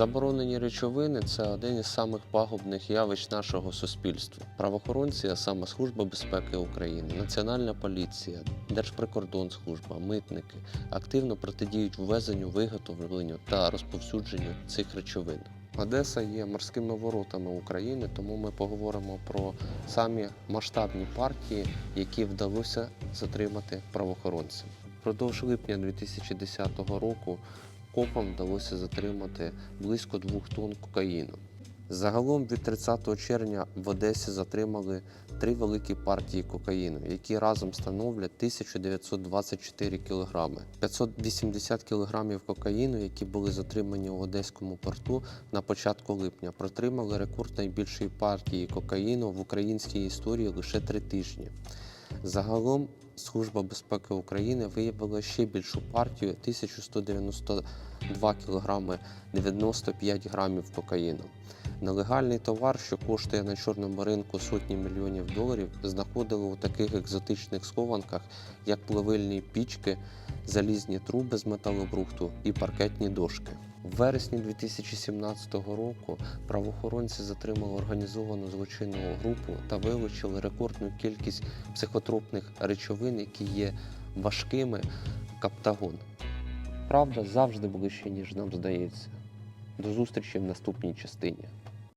Заборонені речовини це один із самих пагубних явищ нашого суспільства. Правоохоронці, а саме Служба безпеки України, Національна поліція, Держприкордонслужба, митники активно протидіють ввезенню, виготовленню та розповсюдженню цих речовин. Одеса є морськими воротами України, тому ми поговоримо про самі масштабні партії, які вдалося затримати правоохоронцям. Впродовж липня 2010 року копам вдалося затримати близько двох тонн кокаїну. Загалом від 30 червня в Одесі затримали три великі партії кокаїну, які разом становлять 1924 кілограми. 580 кілограмів кокаїну, які були затримані у Одеському порту на початку липня, протримали рекорд найбільшої партії кокаїну в українській історії лише три тижні. Загалом Служба безпеки України виявила ще більшу партію 1192 кг 95 грамів кокаїну. Нелегальний товар, що коштує на чорному ринку сотні мільйонів доларів, знаходили у таких екзотичних схованках, як пливильні пічки, залізні труби з металобрухту і паркетні дошки. В вересні 2017 року правоохоронці затримали організовану злочинну групу та вилучили рекордну кількість психотропних речовин, які є важкими каптагон. Правда завжди ближче, ніж нам здається. До зустрічі в наступній частині.